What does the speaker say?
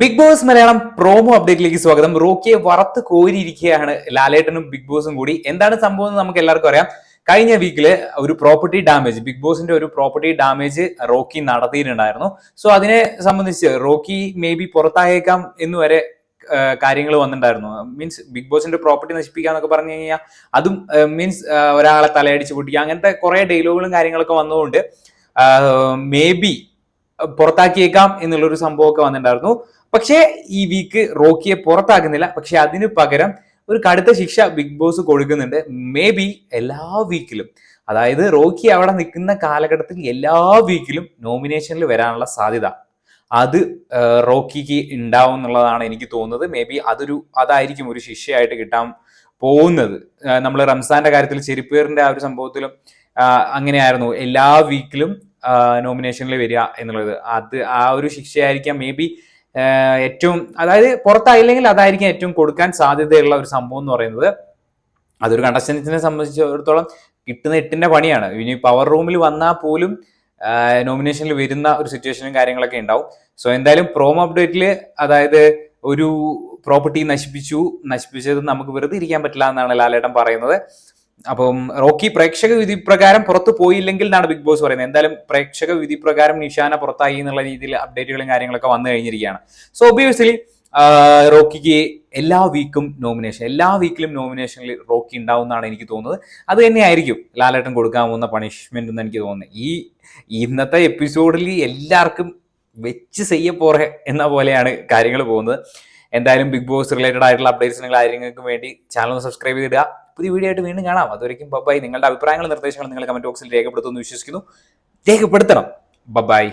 Big Boss Malayalam promo അപ്ഡേറ്റിലേക്ക് സ്വാഗതം. റോക്കിയെ വറുത്ത് കോരിയിരിക്കുകയാണ് ലാലേട്ടനും ബിഗ് ബോസും കൂടി. എന്താണ് സംഭവം എന്ന് നമുക്ക് എല്ലാവർക്കും അറിയാം. കഴിഞ്ഞ വീക്കിൽ ഒരു പ്രോപ്പർട്ടി ഡാമേജ് ബിഗ് ബോസിന്റെ ഒരു പ്രോപ്പർട്ടി ഡാമേജ് റോക്കി നടത്തിയിട്ടുണ്ടായിരുന്നു. സോ അതിനെ സംബന്ധിച്ച് റോക്കി മേ ബി പുറത്തായേക്കാം എന്ന് വരെ കാര്യങ്ങൾ വന്നിട്ടുണ്ടായിരുന്നു. മീൻസ് ബിഗ് ബോസിന്റെ പ്രോപ്പർട്ടി നശിപ്പിക്കാന്നൊക്കെ പറഞ്ഞു കഴിഞ്ഞാൽ അതും മീൻസ് ഒരാളെ തലയടിച്ച് പൊട്ടിക്കുക അങ്ങനത്തെ കുറെ ഡയലോഗുകളും കാര്യങ്ങളൊക്കെ വന്നതുകൊണ്ട് മേ ബി പുറത്താക്കിയേക്കാം എന്നുള്ളൊരു സംഭവമൊക്കെ വന്നിട്ടുണ്ടായിരുന്നു. പക്ഷേ ഈ വീക്ക് റോക്കിയെ പുറത്താക്കുന്നില്ല. പക്ഷെ അതിന് പകരം ഒരു കടുത്ത ശിക്ഷ ബിഗ് ബോസ് കൊടുക്കുന്നുണ്ട്. മേ ബി എല്ലാ വീക്കിലും അതായത് റോക്കി അവിടെ നിൽക്കുന്ന കാലഘട്ടത്തിൽ എല്ലാ വീക്കിലും നോമിനേഷനിൽ വരാനുള്ള സാധ്യത. അത് റോക്കിക്ക് ഉണ്ടാവും എന്നുള്ളതാണ് എനിക്ക് തോന്നുന്നത്. മേ ബി അതൊരു അതായിരിക്കും ഒരു ശിക്ഷയായിട്ട് കിട്ടാൻ പോകുന്നത്. നമ്മൾ റംസാന്റെ കാര്യത്തിൽ ചെരുപ്പേറിന്റെ ആ ഒരു സംഭവത്തിലും അങ്ങനെയായിരുന്നു. എല്ലാ വീക്കിലും നോമിനേഷനിൽ വരിക എന്നുള്ളത്. അത് ആ ഒരു ശിക്ഷയായിരിക്കാം. മേ ബി ഏറ്റവും അതായത് പുറത്തായില്ലെങ്കിൽ അതായിരിക്കും ഏറ്റവും കൊടുക്കാൻ സാധ്യതയുള്ള ഒരു സംഭവം എന്ന് പറയുന്നത്. അതൊരു കണ്ടസ്റ്റൻസിനെ സംബന്ധിച്ചിടത്തോളം കിട്ടുന്ന എട്ടിന്റെ പണിയാണ്. ഇനി പവർ റൂമിൽ വന്നാൽ പോലും നോമിനേഷനിൽ വരുന്ന ഒരു സിറ്റുവേഷനും കാര്യങ്ങളൊക്കെ ഉണ്ടാവും. സോ എന്തായാലും പ്രോമോ അപ്ഡേറ്റിൽ അതായത് ഒരു പ്രോപ്പർട്ടി നശിപ്പിച്ചു. നശിപ്പിച്ചത് നമുക്ക് വെറുതെ ഇരിക്കാൻ പറ്റില്ല എന്നാണ് ലാലേട്ടൻ പറയുന്നത്. അപ്പം റോക്കി പ്രേക്ഷക വിധി പ്രകാരം പുറത്തു പോയില്ലെങ്കിൽ എന്നാണ് ബിഗ് ബോസ് പറയുന്നത്. എന്തായാലും പ്രേക്ഷക വിധി പ്രകാരം നിഷാന പുറത്തായി എന്നുള്ള രീതിയിൽ അപ്ഡേറ്റുകളും കാര്യങ്ങളൊക്കെ വന്നു കഴിഞ്ഞിരിക്കുകയാണ്. സോ ഒബിയസ്ലി റോക്കിക്ക് എല്ലാ വീക്കും നോമിനേഷൻ എല്ലാ വീക്കിലും നോമിനേഷനിൽ റോക്കി ഉണ്ടാവും എന്നാണ് എനിക്ക് തോന്നുന്നത്. അത് തന്നെയായിരിക്കും ലാലേട്ടൻ കൊടുക്കാൻ പോകുന്ന പണിഷ്മെന്റ് എന്ന് എനിക്ക് തോന്നുന്നത്. ഈ ഇന്നത്തെ എപ്പിസോഡിൽ എല്ലാവർക്കും വെച്ച് ചെയ്യ ചെയ്യപ്പോറെ എന്ന പോലെയാണ് കാര്യങ്ങൾ പോകുന്നത്. എന്തായാലും ബിഗ് ബോസ് റിലേറ്റഡ് ആയിട്ടുള്ള അപ്ഡേറ്റ്സിനും കാര്യങ്ങൾക്കും വേണ്ടി ചാനൽ സബ്സ്ക്രൈബ് ചെയ്തിടുക പുതിയ വീഡിയോ ആയിട്ട് വീണ്ടും കാണാം. അതുവരെയും ബൈ നിങ്ങളുടെ അഭിപ്രായങ്ങളും നിർദ്ദേശങ്ങളും നിങ്ങൾ കമന്റ് ബോക്സിൽ രേഖപ്പെടുത്തുമെന്ന് വിശ്വസിക്കുന്നു. രേഖപ്പെടുത്തണം. ബബായ്